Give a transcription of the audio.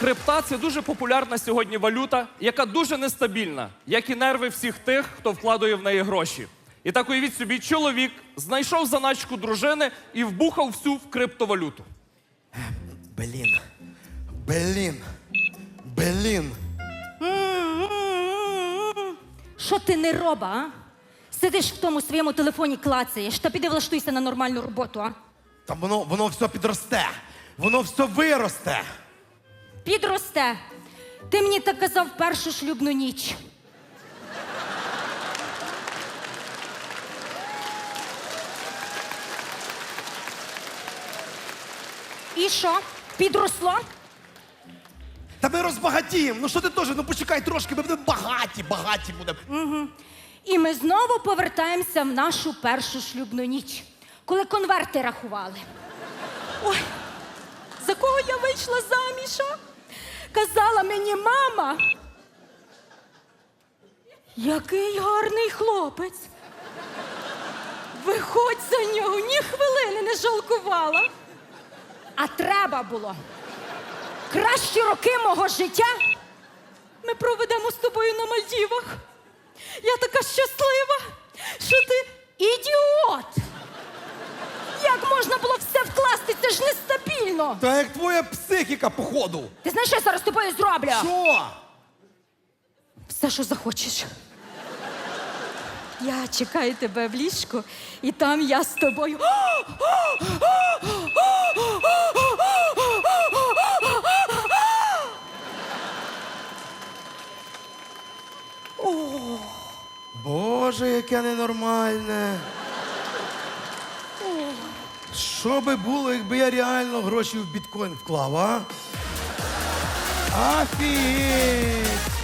Крипта це дуже популярна сьогодні валюта, яка дуже нестабільна, як і нерви всіх тих, хто вкладує в неї гроші. І так уявіть собі, чоловік знайшов заначку дружини і вбухав всю в криптовалюту. Блін. Блін. Блін. Що ти не роба, а? Сидиш в тому своєму телефоні клацаєш, та піди влаштуйся на нормальну роботу, а? Там воно, воно все підросте. Воно все виросте. Підросте. Ти мені так казав першу шлюбну ніч. І що? Підросло? Та ми розбагатіємо. Ну що ти теж? Ну почекай трошки, ми будемо багаті, багаті будемо. І ми знову повертаємося в нашу першу шлюбну ніч, коли конверти рахували. Ой, за кого я вийшла заміж? а? Казала мені мама. Який гарний хлопець. Виходь за нього, ні хвилини не жалкувала. А треба було. Кращі роки мого життя ми проведемо з тобою на Мальдівах. Я така щаслива, що ти Це ж нестабільно. Та як твоя психіка, походу. Ти знаєш, що я зараз з тобою зроблю? Що? Все, що захочеш. Я чекаю тебе в ліжку, і там я з тобою. Боже, яке ненормальне. Що би було, якби я реально гроші в біткоін вклав, а? Офігеть!